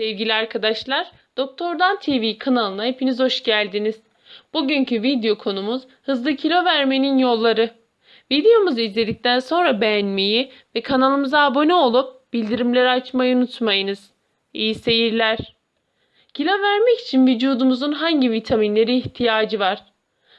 Sevgili arkadaşlar, Doktordan TV kanalına hepiniz hoş geldiniz. Bugünkü video konumuz hızlı kilo vermenin yolları. Videomuzu izledikten sonra beğenmeyi ve kanalımıza abone olup bildirimleri açmayı unutmayınız. İyi seyirler. Kilo vermek için vücudumuzun hangi vitaminlere ihtiyacı var?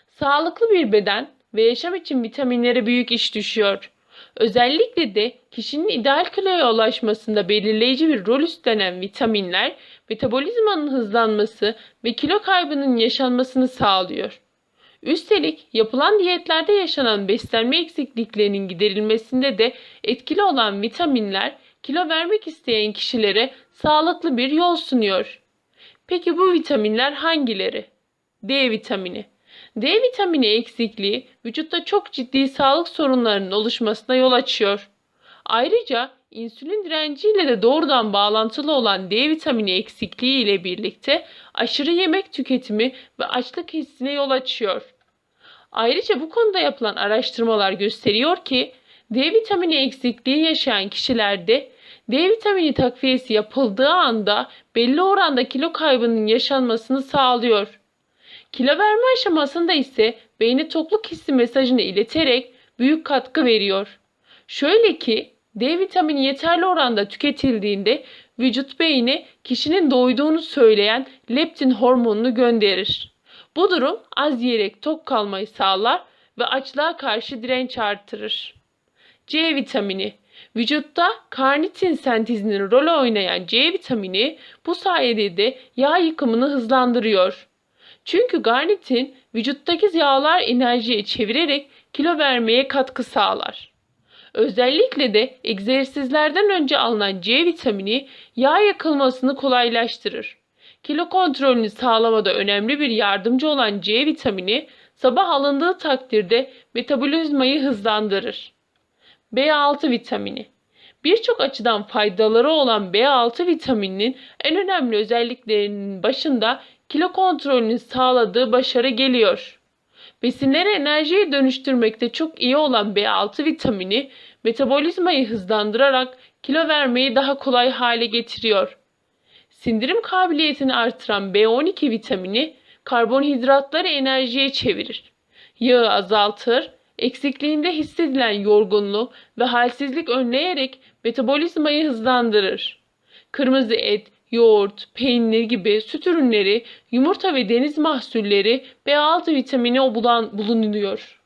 Sağlıklı bir beden ve yaşam için vitaminlere büyük iş düşüyor. Özellikle de kişinin ideal kiloya ulaşmasında belirleyici bir rol üstlenen vitaminler metabolizmanın hızlanması ve kilo kaybının yaşanmasını sağlıyor. Üstelik yapılan diyetlerde yaşanan beslenme eksikliklerinin giderilmesinde de etkili olan vitaminler kilo vermek isteyen kişilere sağlıklı bir yol sunuyor. Peki bu vitaminler hangileri? D vitamini. D vitamini eksikliği vücutta çok ciddi sağlık sorunlarının oluşmasına yol açıyor. Ayrıca insülin direnciyle de doğrudan bağlantılı olan D vitamini eksikliği ile birlikte aşırı yemek tüketimi ve açlık hissine yol açıyor. Ayrıca bu konuda yapılan araştırmalar gösteriyor ki D vitamini eksikliği yaşayan kişilerde D vitamini takviyesi yapıldığı anda belli oranda kilo kaybının yaşanmasını sağlıyor. Kilo verme aşamasında ise beyni tokluk hissi mesajını ileterek büyük katkı veriyor. Şöyle ki D vitamini yeterli oranda tüketildiğinde vücut beyni kişinin doyduğunu söyleyen leptin hormonunu gönderir. Bu durum az yiyerek tok kalmayı sağlar ve açlığa karşı direnç artırır. C vitamini Vücutta karnitin sentezinin rol oynayan C vitamini bu sayede de yağ yıkımını hızlandırıyor. Çünkü garnitin vücuttaki yağlar enerjiye çevirerek kilo vermeye katkı sağlar. Özellikle de egzersizlerden önce alınan C vitamini yağ yakılmasını kolaylaştırır. Kilo kontrolünü sağlamada önemli bir yardımcı olan C vitamini sabah alındığı takdirde metabolizmayı hızlandırır. B6 vitamini Birçok açıdan faydaları olan B6 vitamininin en önemli özelliklerinin başında kilo kontrolünü sağladığı başarı geliyor. Besinleri enerjiye dönüştürmekte çok iyi olan B6 vitamini metabolizmayı hızlandırarak kilo vermeyi daha kolay hale getiriyor. Sindirim kabiliyetini artıran B12 vitamini karbonhidratları enerjiye çevirir. Yağı azaltır, eksikliğinde hissedilen yorgunluk ve halsizlik önleyerek metabolizmayı hızlandırır. Kırmızı et, yoğurt, peynir gibi süt ürünleri, yumurta ve deniz mahsulleri B6 vitamini bulan bulunuyor.